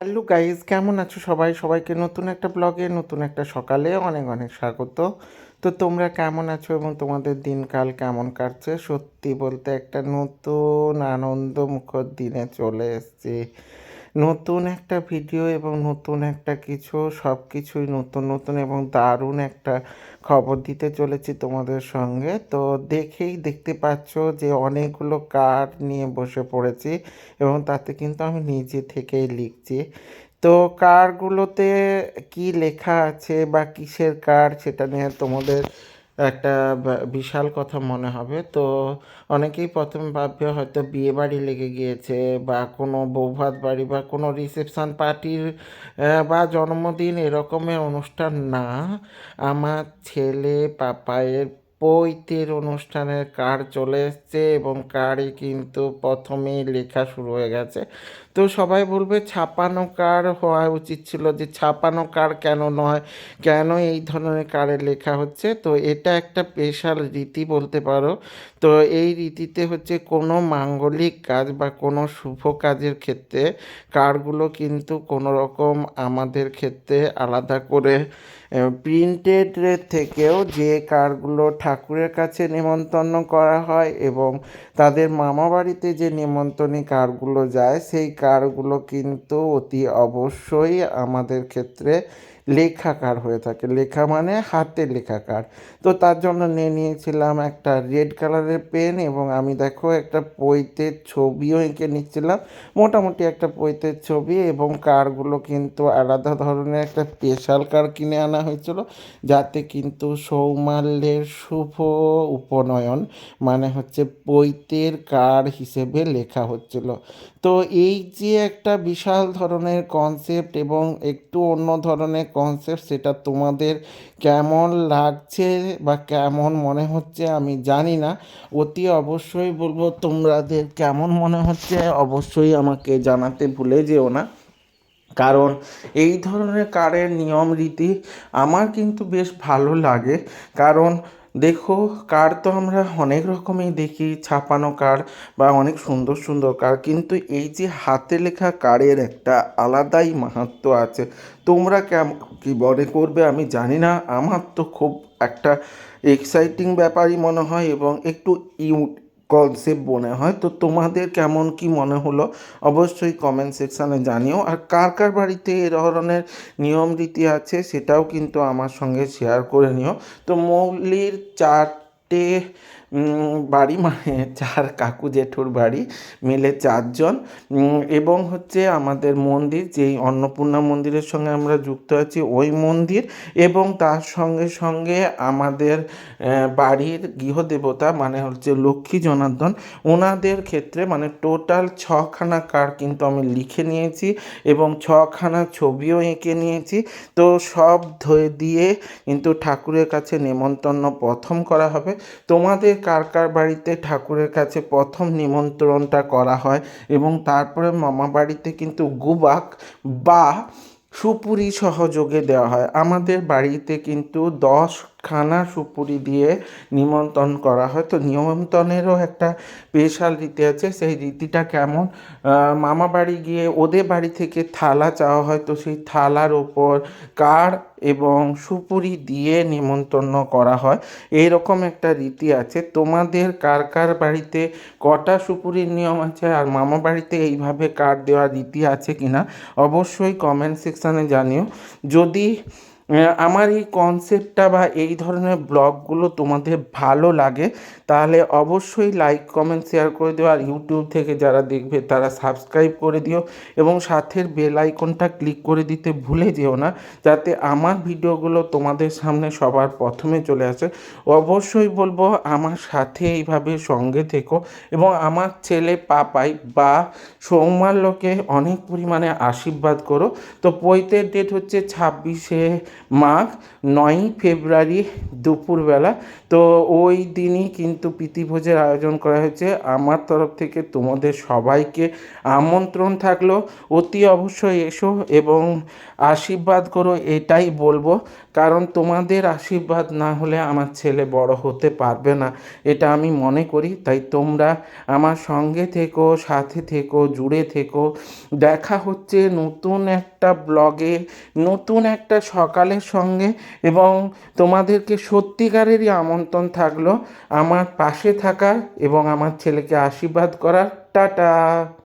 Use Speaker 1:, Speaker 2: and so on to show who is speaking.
Speaker 1: Hello guys কেমন আছো সবাই? সবাইকে নতুন একটা ব্লগে, নতুন একটা সকালে অনেক অনেক স্বাগত। তো তোমরা কেমন আছো এবং তোমাদের দিনকাল কেমন কাটছে? সত্যি বলতে একটা নতুন আনন্দমুখর দিনে চলে এসেছি। নতুন একটা ভিডিও এবং নতুন একটা কিছু সব কিছুই নতুন নতুন এবং দারুণ একটা খবর দিতে চলেছি তোমাদের সঙ্গে। তো দেখেই দেখতে পাচ্ছ যে অনেকগুলো কার্ড নিয়ে বসে পড়েছি এবং তাতে কিন্তু আমি নিজে থেকেই লিখছি। তো কার্ডগুলোতে কি লেখা আছে বা কিসের কার সেটা নিয়ে তোমাদের একটা বিশাল কথা মনে হবে। তো অনেকেই প্রথমে ভাববে হয়তো বিয়ে বাড়ি লেগে গিয়েছে বা কোনো বৌভাত বাড়ি বা কোনো রিসেপশান পার্টির বা জন্মদিন এরকমের অনুষ্ঠান না। আমার ছেলে পাপায়ের পৈতের অনুষ্ঠানের কার্ড চলে এসছে এবং কার্ডে কিন্তু প্রথমেই লেখা শুরু হয়ে গেছে। তো সবাই বলবে ছাপানো কার হওয়া উচিত ছিল যে ছাপানো কার কেন নয়? কেন এই ধরনের কার্ডে লেখা হচ্ছে? তো এটা একটা স্পেশাল রীতি বলতে পারো। তো এই রীতিতে হচ্ছে কোনো মাঙ্গলিক কাজ বা কোনো শুভ কাজের ক্ষেত্রে কার্ডগুলো কিন্তু কোনো রকম আমাদের ক্ষেত্রে আলাদা করে প্রিন্টেড থেকেও যে কার্ডগুলো ঠাকুরের কাছে নেমন্তন্ন করা হয় এবং তাদের মামা বাড়িতে যে নেমন্তন্নী কার্ডগুলো যায়, সেই কার্ডগুলো কিন্তু অতি অবশ্যই আমাদের ক্ষেত্রে লেখা কার্ড হয়ে থাকে। লেখা মানে হাতে লেখাকার। তো তার জন্য নিয়ে নিয়েছিলাম একটা রেড কালারের পেন এবং আমি দেখো একটা পৈতের ছবিও এঁকে নিচ্ছিলাম। মোটামুটি একটা পৈতের ছবি এবং কারগুলো কিন্তু আলাদা ধরনের একটা স্পেশাল কার কিনে আনা হয়েছিল, যাতে কিন্তু সৌমাল্যের শুভ উপনয়ন মানে হচ্ছে পৈতের কার হিসেবে লেখা হচ্ছিল। তো এই যে একটা বিশাল ধরনের কনসেপ্ট এবং একটু অন্য ধরনের কনসেপ্ট সেটা তোমাদের কেমন লাগছে বা কেমন মনে হচ্ছে আমি জানি না। অতি অবশ্যই বলব তোমাদের কেমন মনে হচ্ছে অবশ্যই আমাকে জানাতে ভুলে যেও না। কারণ এই ধরনের কারের নিয়ম রীতি আমার কিন্তু বেশ ভালো লাগে। কারণ দেখো, কার তো আমরা অনেক রকমই দেখি, ছাপানো কার বা অনেক সুন্দর সুন্দর কার, কিন্তু এই যে হাতে লেখা কারের একটা আলাদাই মাহাত্ম আছে। তোমরা কেমন কী মনে করবে আমি জানি না, আমার তো খুব একটা এক্সাইটিং ব্যাপারই মনে হয় এবং একটু ইউ কনসেপ্ট মনে হয়, তো তোমাদের কেমন কি মনে হলো? অবশ্যই কমেন্ট সেকশানে জানিও। আর কার কার বাড়িতে এ ধরনের নিয়ম রীতি আছে, সেটাও কিন্তু আমার সঙ্গে শেয়ার করে নিও। তো মৌলির চারটে বাড়ি মানে চার কাকু জেঠুর বাড়ি মিলে চারজন। এবং হচ্ছে আমাদের মন্দির, যেই অন্নপূর্ণা মন্দিরের সঙ্গে আমরা যুক্ত আছি, ওই মন্দির। এবং তার সঙ্গে সঙ্গে আমাদের বাড়ির গৃহদেবতা মানে হচ্ছে লক্ষ্মী জনার্দন ওনাদের ক্ষেত্রে মানে টোটাল ছখানা কার্ড কিন্তু আমি লিখে নিয়েছি এবং ছখানা ছবিও এঁকে নিয়েছি। তো সব ধয়ে দিয়ে কিন্তু ঠাকুরের কাছে নেমন্তন্ন প্রথম করা হবে। তোমাদের কার কার বাড়িতে ঠাকুরের কাছে প্রথম নিমন্ত্রণটা করা হয় এবং তারপরে মামা বাড়িতে কিন্তু গুবাক বা সুপুরি সহযোগে দেওয়া হয়। আমাদের বাড়িতে কিন্তু দশখানা সুপুরি দিয়ে নিমন্ত্রণ করা হয়। তো নিমন্ত্রণেরও একটা স্পেশাল রীতি আছে, সেই রীতিটা কেমন? মামা বাড়ি গিয়ে ওদের বাড়ি থেকে থালা চাওয়া হয়। তো সেই থালার ওপর কার এবং সুপুরি দিয়ে নিমন্ত্রণ করা হয়। এইরকম একটা রীতি আছে। তোমাদের কার কার বাড়িতে কটা সুপুরির নিয়ম আছে? আর মামা বাড়িতে এইভাবে কার্ড দেওয়ার রীতি আছে কিনা? অবশ্যই কমেন্ট সেকশানে জানিও। যদি আমার এই কনসেপ্টটা বা এই ধরনের ব্লগগুলো তোমাদের ভালো লাগে, তাহলে অবশ্যই লাইক কমেন্ট শেয়ার করে দিও। আর ইউটিউব থেকে যারা দেখবে, তারা সাবস্ক্রাইব করে দিও। এবং সাথের বেল আইকনটা ক্লিক করে দিতে ভুলে যেও না, যাতে আমার ভিডিওগুলো তোমাদের সামনে সবার প্রথমে চলে আসে। অবশ্যই বলব, আমার সাথে এইভাবে সঙ্গে থেকো এবং আমার ছেলে, পাপাই বা সৌমাল্যকে অনেক পরিমাণে আশীর্বাদ করো। তো পৈতের ডেট হচ্ছে ছাব্বিশে মাঘ নয়ই ফেব্রুয়ারি দুপুরবেলা। তো ওই দিনই কিন্তু প্রীতিভোজের আয়োজন করা হয়েছে। আমার তরফ থেকে তোমাদের সবাইকে আমন্ত্রণ থাকল। অতি অবশ্যই এসো এবং আশীর্বাদ করো, এটাই বলব। কারণ তোমাদের আশীর্বাদ না হলে আমার ছেলে বড় হতে পারবে না। এটা আমি মনে করি। তাই তোমরা আমার সঙ্গে থেকো, সাথে থেকো, জুড়ে থেকো। দেখা হচ্ছে নতুন একটা ব্লগে, নতুন একটা সকালের সঙ্গে এবং তোমাদেরকে সত্যিকারেরই আমন্ত্রণ থাকল আমার পাশে থাকার এবং আমার ছেলেকে আশীর্বাদ করার। টাটা।